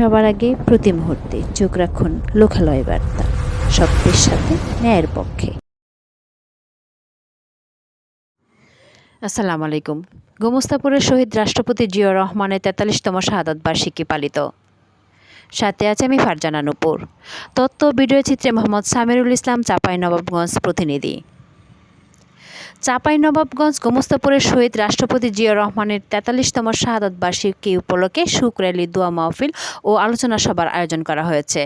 সবার আগে প্রতি মুহূর্তে চোখ রাখুন লোকালয় বার্তা সত্যের সাথে ন্যায়ের পক্ষে। আসসালামু আলাইকুম। গোমস্তাপুরের শহীদ রাষ্ট্রপতি জিয়া রহমানের তেতাল্লিশতম শাহাদত বার্ষিকী পালিত। সাথে আছে আমি ফারজানা নুপুর। তথ্য ভিডিও চিত্রে মোহাম্মদ সামিরুল ইসলাম চাপাই নবাবগঞ্জ প্রতিনিধি। চাপাই নবাবগঞ্জ গোমস্তাপুরের শহীদ রাষ্ট্রপতি জিয়া রহমানের তেতাল্লিশতম শাহাদত বার্ষিকী উপলক্ষে সুখ র্যালি দোয়া মাহফিল ও আলোচনা সভার আয়োজন করা হয়েছে।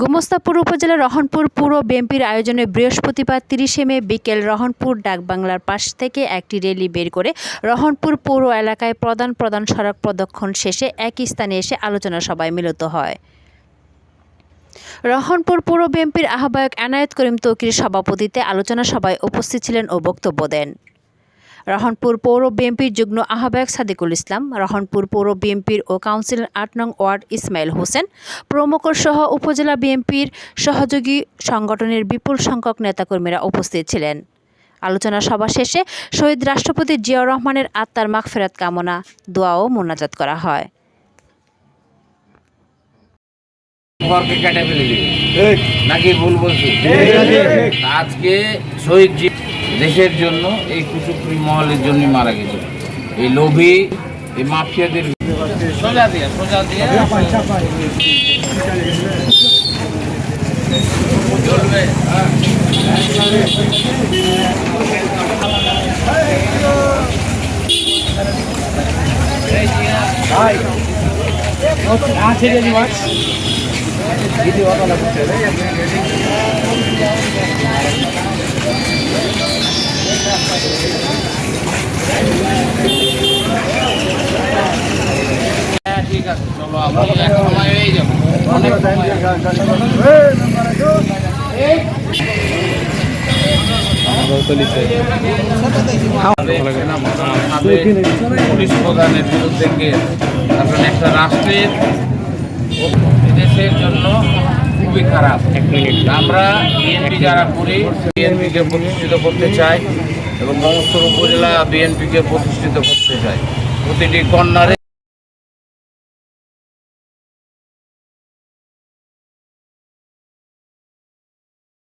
গোমস্তাপুর উপজেলার রহনপুর পুর বিএনপির আয়োজনে বৃহস্পতিবার তিরিশে মে বিকেল রহনপুর ডাকবাংলার পাশ থেকে একটি র্যালি বের করে রহনপুর পৌর এলাকায় প্রধান প্রধান সড়ক প্রদক্ষণ শেষে একই স্থানে এসে আলোচনা সভায় মিলিত হয়। রহনপুর পৌর বিএনপির আহ্বায়ক এনায়েত করিম তৌকির সভাপতিতে আলোচনা সভায় উপস্থিত ছিলেন ও বক্তব্য দেন। রহনপুর পৌর বিএনপির যুগ্ম আহ্বায়ক সাদিকুল ইসলাম, রহনপুর পৌর বিএনপির ও কাউন্সিল আট নং ওয়ার্ড ইসমাইল হোসেন প্রমুখ সহ উপজেলা বিএনপির সহযোগী সংগঠনের বিপুল সংখ্যক নেতাকর্মীরা উপস্থিত ছিলেন। আলোচনা সভা শেষে শহীদ রাষ্ট্রপতি জিয়াউর রহমানের আত্মার মাখ মাগফেরাত কামনা, দোয়া ও মোনাজাত করা হয়। ঘরকে কেটে ফেলে দিবে। নাকি ভুল বলছি? আজকে শহীদ জি দেশের জন্য এই কুচুকরি মহলের জন্য মারা গেছে। এই লোভী এই মাফিয়াদের সোজা দিয়া সোজা দিয়া। চলবে। হ্যাঁ ঠিক আছে চলো আমরা এক সময় হয়ে যাব অনেক পুলিশ প্রধানের বিরুদ্ধে কেস কারণ একটা রাষ্ট্রের দেশের জন্য খুবই খারাপ। আমরা বিএনপি যারা করি বিএনপিকে প্রতিষ্ঠিত করতে চাই এবং সমস্ত উপজেলা বিএনপিকে প্রতিষ্ঠিত করতে চাই। প্রতিটি কর্নারে